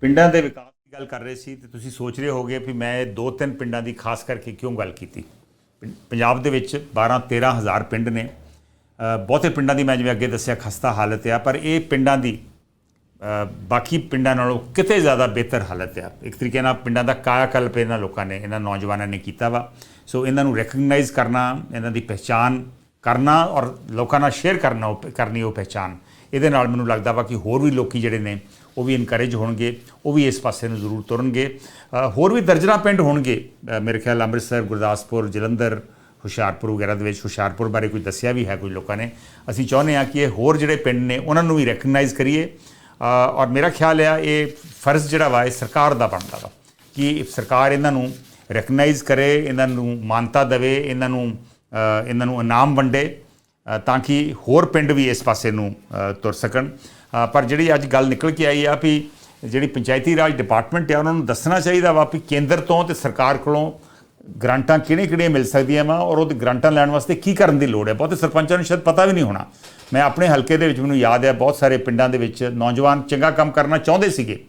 ਪਿੰਡਾਂ ਦੇ ਵਿਕਾਸ ਦੀ ਗੱਲ ਕਰ ਰਹੇ ਸੀ ਤੇ ਤੁਸੀਂ ਸੋਚ ਰਹੇ ਹੋਗੇ ਵੀ ਮੈਂ ਦੋ ਤਿੰਨ ਪਿੰਡਾਂ ਦੀ ਖਾਸ ਕਰਕੇ ਕਿਉਂ ਗੱਲ ਕੀਤੀ? ਪਿੰ- ਪੰਜਾਬ ਦੇ ਵਿੱਚ 12 13 ਹਜ਼ਾਰ ਪਿੰਡ ਨੇ। ਬਹੁਤੇ ਪਿੰਡਾਂ ਦੀ ਮੈਂ ਜਿਵੇਂ ਅੱਗੇ ਦੱਸਿਆ ਖਸਤਾ ਹਾਲਤ ਆ, ਪਰ ਇਹ ਪਿੰਡਾਂ ਦੀ ਬਾਕੀ ਪਿੰਡਾਂ ਨਾਲੋਂ ਕਿਤੇ ਜ਼ਿਆਦਾ ਬਿਹਤਰ ਹਾਲਤ ਆ। ਇੱਕ ਤਰੀਕੇ ਨਾਲ ਪਿੰਡਾਂ ਦਾ ਕਾਇਆਕਲਪ ਇਹਨਾਂ ਲੋਕਾਂ ਨੇ, ਇਹਨਾਂ ਨੌਜਵਾਨਾਂ ਨੇ ਕੀਤਾ ਵਾ। ਸੋ ਇਹਨਾਂ ਨੂੰ ਰੈਕਗਨਾਈਜ਼ ਕਰਨਾ, ਇਹਨਾਂ ਦੀ ਪਹਿਚਾਨ ਕਰਨਾ ਔਰ ਲੋਕਾਂ ਨਾਲ ਸ਼ੇਅਰ ਕਰਨਾ ਉਹ, ਕਰਨੀ ਉਹ ਪਹਿਚਾਨ ਇਹਦੇ ਨਾਲ ਮੈਨੂੰ ਲੱਗਦਾ ਵਾ ਕਿ ਹੋਰ ਵੀ ਲੋਕੀ ਜਿਹੜੇ ਨੇ ਉਹ ਵੀ ਇਨਕਰੇਜ ਹੋਣਗੇ, ਉਹ ਵੀ ਇਸ ਪਾਸੇ ਨੂੰ ਜ਼ਰੂਰ ਤੁਰਨਗੇ। ਹੋਰ ਵੀ ਦਰਜਨਾਂ ਪਿੰਡ ਹੋਣਗੇ। ਮੇਰੇ ਖਿਆਲ ਅੰਮ੍ਰਿਤਸਰ, ਗੁਰਦਾਸਪੁਰ, ਜਲੰਧਰ, ਹੁਸ਼ਿਆਰਪੁਰ ਵਗੈਰਾ ਦੇ ਵਿੱਚ ਹੁਸ਼ਿਆਰਪੁਰ ਬਾਰੇ ਕੁਝ ਦੱਸਿਆ ਵੀ ਹੈ ਕੁਝ ਲੋਕਾਂ ਨੇ। ਅਸੀਂ ਚਾਹੁੰਦੇ ਹਾਂ ਕਿ ਇਹ ਹੋਰ ਜਿਹੜੇ ਪਿੰਡ ਨੇ, ਉਹਨਾਂ ਨੂੰ ਵੀ ਰੈਕਗਨਾਈਜ਼ ਕਰੀਏ। ਔਰ ਮੇਰਾ ਖਿਆਲ ਆ, ਇਹ ਫਰਜ਼ ਜਿਹੜਾ ਵਾ, ਇਹ ਸਰਕਾਰ ਦਾ ਬਣਦਾ ਵਾ ਕਿ ਸਰਕਾਰ ਇਹਨਾਂ ਨੂੰ ਰੈਕਗਨਾਈਜ਼ ਕਰੇ, ਇਹਨਾਂ ਨੂੰ ਮਾਨਤਾ ਦੇਵੇ, ਇਹਨਾਂ ਨੂੰ ਇਹਨਾਂ ਨੂੰ ਇਨਾਮ ਵੰਡੇ ਤਾਂ ਕਿ ਹੋਰ ਪਿੰਡ ਵੀ ਇਸ ਪਾਸੇ ਨੂੰ ਤੁਰ ਸਕਣ। ਪਰ ਜਿਹੜੀ ਅੱਜ ਗੱਲ ਨਿਕਲ ਕੇ ਆਈ ਆ ਵੀ ਜਿਹੜੀ ਪੰਚਾਇਤੀ ਰਾਜ ਡਿਪਾਰਟਮੈਂਟ ਆ, ਉਹਨਾਂ ਨੂੰ ਦੱਸਣਾ ਚਾਹੀਦਾ ਵਾ ਵੀ ਕੇਂਦਰ ਤੋਂ ਤੇ ਸਰਕਾਰ ਕੋਲੋਂ ਗ੍ਰਾਂਟਾਂ ਕਿਹੜੇ-ਕਿਹੜੇ ਮਿਲ ਸਕਦੀਆਂ ਵਾ ਔਰ ਉਹਦੇ ਗ੍ਰਾਂਟਾਂ ਲੈਣ ਵਾਸਤੇ ਕੀ ਕਰਨ ਦੀ ਲੋੜ ਹੈ? ਬਹੁਤੇ ਸਰਪੰਚਾਂ ਨੂੰ ਸ਼ਾਇਦ ਪਤਾ ਵੀ ਨਹੀਂ ਹੋਣਾ। ਮੈਂ ਆਪਣੇ ਹਲਕੇ ਦੇ ਵਿੱਚ ਮੈਨੂੰ ਯਾਦ ਹੈ ਬਹੁਤ ਸਾਰੇ ਪਿੰਡਾਂ ਦੇ ਵਿੱਚ ਨੌਜਵਾਨ ਚੰਗਾ ਕੰਮ ਕਰਨਾ ਚਾਹੁੰਦੇ ਸੀਗੇ।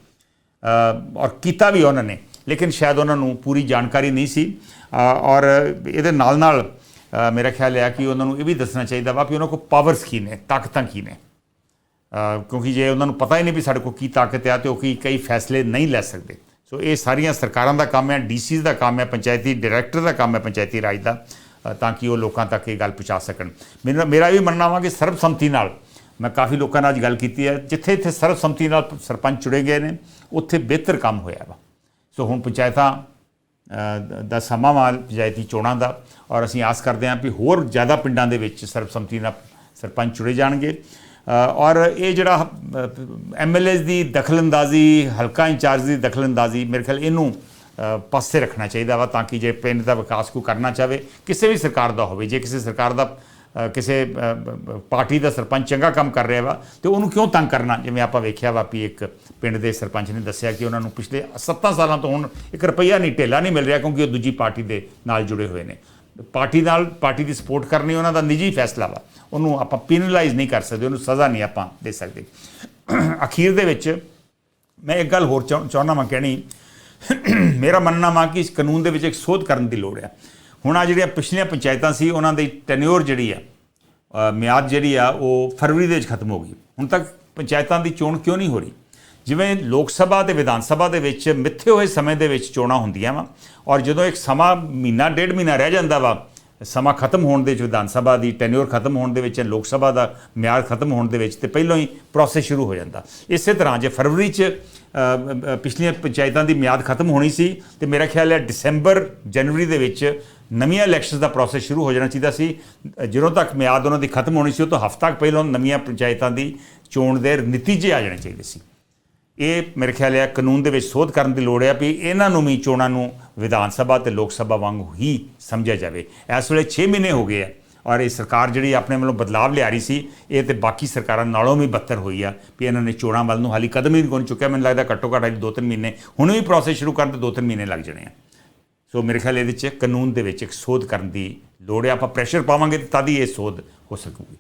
ਔਰ ਕੀਤਾ ਵੀ ਉਹਨਾਂ ਨੇ, ਲੇਕਿਨ ਸ਼ਾਇਦ ਉਹਨਾਂ ਨੂੰ ਪੂਰੀ ਜਾਣਕਾਰੀ ਨਹੀਂ ਸੀ। ਔਰ ਇਹਦੇ ਨਾਲ ਨਾਲ ਮੇਰਾ ਖਿਆਲ ਹੈ ਕਿ ਉਹਨਾਂ ਨੂੰ ਇਹ ਵੀ ਦੱਸਣਾ ਚਾਹੀਦਾ ਵਾ ਕਿ ਉਹਨਾਂ ਕੋਲ ਪਾਵਰਸ ਕੀ ਨੇ, ਤਾਕਤਾਂ ਕੀ ਨੇ। ਕਿਉਂਕਿ ਜੇ ਉਹਨਾਂ ਨੂੰ ਪਤਾ ਹੀ ਨਹੀਂ ਵੀ ਸਾਡੇ ਕੋਲ ਕੀ ਤਾਕਤ ਆ ਤੇ ਉਹ ਕੀ ਕਈ ਫੈਸਲੇ ਨਹੀਂ ਲੈ ਸਕਦੇ। ਸੋ ਇਹ ਸਾਰੀਆਂ ਸਰਕਾਰਾਂ ਦਾ ਕੰਮ ਹੈ, ਡੀਸੀਜ਼ ਦਾ ਕੰਮ ਹੈ, ਪੰਚਾਇਤੀ ਡਾਇਰੈਕਟਰ ਦਾ ਕੰਮ ਹੈ ਪੰਚਾਇਤੀ ਰਾਜ ਦਾ ਤਾਂ ਕਿ ਉਹ ਲੋਕਾਂ ਤੱਕ ਇਹ ਗੱਲ ਪਹੁੰਚਾ ਸਕਣ। ਮੇਰਾ ਮੇਰਾ ਵੀ ਮੰਨਣਾ ਵਾ ਕਿ ਸਰਬਸੰਮਤੀ ਨਾਲ, ਮੈਂ ਕਾਫੀ ਲੋਕਾਂ ਨਾਲ ਅੱਜ ਗੱਲ ਕੀਤੀ ਹੈ, ਜਿੱਥੇ ਇੱਥੇ ਸਰਬਸੰਮਤੀ ਨਾਲ ਸਰਪੰਚ ਚੁਣੇ ਗਏ ਨੇ, ਉੱਥੇ ਬਿਹਤਰ ਕੰਮ ਹੋਇਆ ਵਾ। ਸੋ ਹੁਣ ਪੰਚਾਇਤਾਂ ਦਾ ਸਮਾਂ ਮਾਲ ਪੰਚਾਇਤੀ ਚੋਣਾਂ ਦਾ, ਔਰ ਅਸੀਂ ਆਸ ਕਰਦੇ ਹਾਂ ਵੀ ਹੋਰ ਜ਼ਿਆਦਾ ਪਿੰਡਾਂ ਦੇ ਵਿੱਚ ਸਰਬਸੰਮਤੀ ਨਾਲ ਸਰਪੰਚ ਚੁਣੇ ਜਾਣਗੇ। ਔਰ ਇਹ ਜਿਹੜਾ ਐਮਐਲਏਜ਼ ਦੀ ਦਖਲਅੰਦਾਜ਼ੀ, ਹਲਕਾ ਇੰਚਾਰਜ ਦੀ ਦਖਲਅੰਦਾਜ਼ੀ, ਮੇਰੇ ਖਿਆਲ ਇਹਨੂੰ ਪਾਸੇ ਰੱਖਣਾ ਚਾਹੀਦਾ ਵਾ ਤਾਂ ਕਿ ਜੇ ਪਿੰਡ ਦਾ ਵਿਕਾਸ ਕੋ ਕਰਨਾ ਚਾਹਵੇ, ਕਿਸੇ ਵੀ ਸਰਕਾਰ ਦਾ ਹੋਵੇ, ਜੇ ਕਿਸੇ ਸਰਕਾਰ ਦਾ ਕਿਸੇ ਪਾਰਟੀ ਦਾ ਸਰਪੰਚ ਚੰਗਾ ਕੰਮ ਕਰ ਰਿਹਾ ਵਾ, ਤੇ ਉਹਨੂੰ ਕਿਉਂ ਤੰਗ ਕਰਨਾ? ਜਿਵੇਂ ਆਪਾਂ ਵੇਖਿਆ ਵਾ ਵੀ ਇੱਕ ਪਿੰਡ ਦੇ ਸਰਪੰਚ ਨੇ ਦੱਸਿਆ ਕਿ ਉਹਨਾਂ ਨੂੰ ਪਿਛਲੇ 7 ਸਾਲਾਂ ਤੋਂ ਹੁਣ ਇੱਕ ਰੁਪਈਆ ਨਹੀਂ, ਢੇਲਾ ਨਹੀਂ ਮਿਲ ਰਿਹਾ ਕਿਉਂਕਿ ਉਹ ਦੂਜੀ ਪਾਰਟੀ ਦੇ ਨਾਲ ਜੁੜੇ ਹੋਏ ਨੇ। ਪਾਰਟੀ ਨਾਲ ਪਾਰਟੀ ਦੀ ਸਪੋਰਟ ਕਰਨੀ, ਉਹਨਾਂ ਦਾ ਨਿੱਜੀ ਫੈਸਲਾ ਵਾ। ਉਹਨੂੰ ਆਪਾਂ ਪੀਨਲਾਈਜ਼ ਨਹੀਂ ਕਰ ਸਕਦੇ, ਉਹਨੂੰ ਸਜ਼ਾ ਨਹੀਂ ਆਪਾਂ ਦੇ ਸਕਦੇ। ਅਖੀਰ ਦੇ ਵਿੱਚ ਮੈਂ ਇੱਕ ਗੱਲ ਹੋਰ ਚਾਹੁੰ- ਚਾਹੁੰਦਾ ਮੈਂ ਕਹਿਣੀ। ਮੇਰਾ ਮੰਨਣਾ ਵਾ ਕਿ ਇਸ ਕਾਨੂੰਨ ਦੇ ਵਿੱਚ ਇੱਕ ਸੋਧ ਕਰਨ ਦੀ ਲੋੜ ਹੈ ਹੁਣ ਆ ਜਿਹੜੀਆਂ ਪਿਛਲੀਆਂ ਪੰਚਾਇਤਾਂ ਸੀ, ਉਹਨਾਂ ਦੀ ਟੈਨਿਓਰ ਜਿਹੜੀ ਆ ਮਿਆਦ ਜਿਹੜੀ ਆ, ਉਹ ਫਰਵਰੀ ਦੇ ਵਿੱਚ ਖਤਮ ਹੋ ਗਈ। ਹੁਣ ਤੱਕ ਪੰਚਾਇਤਾਂ ਦੀ ਚੋਣ ਕਿਉਂ ਨਹੀਂ ਹੋ ਰਹੀ? ਜਿਵੇਂ ਲੋਕ ਸਭਾ ਤੇ ਵਿਧਾਨ ਸਭਾ ਦੇ ਵਿੱਚ ਮਿੱਥੇ ਹੋਏ ਸਮੇਂ ਦੇ ਵਿੱਚ ਚੋਣਾਂ ਹੁੰਦੀਆਂ ਵਾ, ਔਰ ਜਦੋਂ ਇੱਕ ਸਮਾਂ ਮਹੀਨਾ, ਡੇਢ ਮਹੀਨਾ ਰਹਿ ਜਾਂਦਾ ਵਾ, ਸਮਾਂ ਖਤਮ ਹੋਣ ਦੇ ਵਿੱਚ ਵਿਧਾਨ ਸਭਾ ਦੀ ਟੈਨਿਓਰ ਖਤਮ ਹੋਣ ਦੇ ਵਿੱਚ ਲੋਕ ਸਭਾ ਦਾ ਮਿਆਦ ਖਤਮ ਹੋਣ ਦੇ ਵਿੱਚ ਤੇ ਪਹਿਲਾਂ ਹੀ ਪ੍ਰੋਸੈਸ ਸ਼ੁਰੂ ਹੋ ਜਾਂਦਾ। ਇਸੇ ਤਰ੍ਹਾਂ ਜੇ ਫਰਵਰੀ 'ਚ ਪਿਛਲੀਆਂ ਪੰਚਾਇਤਾਂ ਦੀ ਮਿਆਦ ਖਤਮ ਹੋਣੀ ਸੀ ਤੇ ਮੇਰਾ ਖਿਆਲ ਹੈ ਦਸੰਬਰ ਜਨਵਰੀ ਦੇ ਵਿੱਚ ਨਵੀਆਂ ਇਲੈਕਸ਼ਨਸ ਦਾ ਪ੍ਰੋਸੈਸ ਸ਼ੁਰੂ ਹੋ ਜਾਣਾ ਚਾਹੀਦਾ ਸੀ। ਜਦੋਂ ਤੱਕ ਮਿਆਦ ਉਹਨਾਂ ਦੀ ਖਤਮ ਹੋਣੀ ਸੀ, ਉਹ ਤੋਂ ਹਫ਼ਤਾ ਕੁ ਪਹਿਲਾਂ ਨਵੀਆਂ ਪੰਚਾਇਤਾਂ ਦੀ ਚੋਣ ਦੇ ਨਤੀਜੇ ਆ ਜਾਣੇ ਚਾਹੀਦੇ ਸੀ। ਇਹ ਮੇਰੇ ਖਿਆਲ ਹੈ ਕਾਨੂੰਨ ਦੇ ਵਿੱਚ ਸੋਧ ਕਰਨ ਦੀ ਲੋੜ ਹੈ ਵੀ ਇਹਨਾਂ ਨੂੰ ਵੀ ਚੋਣਾਂ ਨੂੰ ਵਿਧਾਨ ਸਭਾ ਤੇ ਲੋਕ ਸਭਾ ਵਾਂਗੂ ਹੀ ਸਮਝਿਆ ਜਾਵੇ। ਇਸ ਵੇਲੇ 6 ਮਹੀਨੇ ਹੋ ਗਏ ਆ ਔਰ ਇਹ ਸਰਕਾਰ ਜਿਹੜੀ ਆਪਣੇ ਵੱਲੋਂ ਬਦਲਾਵ ਲਿਆ ਰਹੀ ਸੀ, ਇਹ ਤੇ ਬਾਕੀ ਸਰਕਾਰਾਂ ਨਾਲੋਂ ਵੀ ਬੱਤਰ ਹੋਈ ਆ ਵੀ ਇਹਨਾਂ ਨੇ ਚੋਣਾਂ ਵੱਲ ਨੂੰ ਹਾਲੀ ਕਦਮ ਹੀ ਨਹੀਂ ਚੁੱਕਿਆ। ਮੈਨੂੰ ਲੱਗਦਾ ਘੱਟੋ ਘੱਟ ਅਜੇ ਦੋ ਤਿੰਨ ਮਹੀਨੇ, ਹੁਣ ਵੀ ਪ੍ਰੋਸੈਸ ਸ਼ੁਰੂ ਕਰਨ ਤੇ ਦੋ ਤਿੰਨ ਮਹੀਨੇ ਲੱਗ ਜਾਣੇ ਆ। ਸੋ ਮੇਰੇ ਖਿਆਲ ਇਹਦੇ ਵਿੱਚ ਕਾਨੂੰਨ ਦੇ ਵਿੱਚ ਇੱਕ ਸੋਧ ਕਰਨ ਦੀ ਲੋੜ ਆ। ਆਪਾਂ ਪ੍ਰੈਸ਼ਰ ਪਾਵਾਂਗੇ ਤਾਂ ਤਦ ਹੀ ਇਹ ਸੋਧ ਹੋ ਸਕੂਗੀ।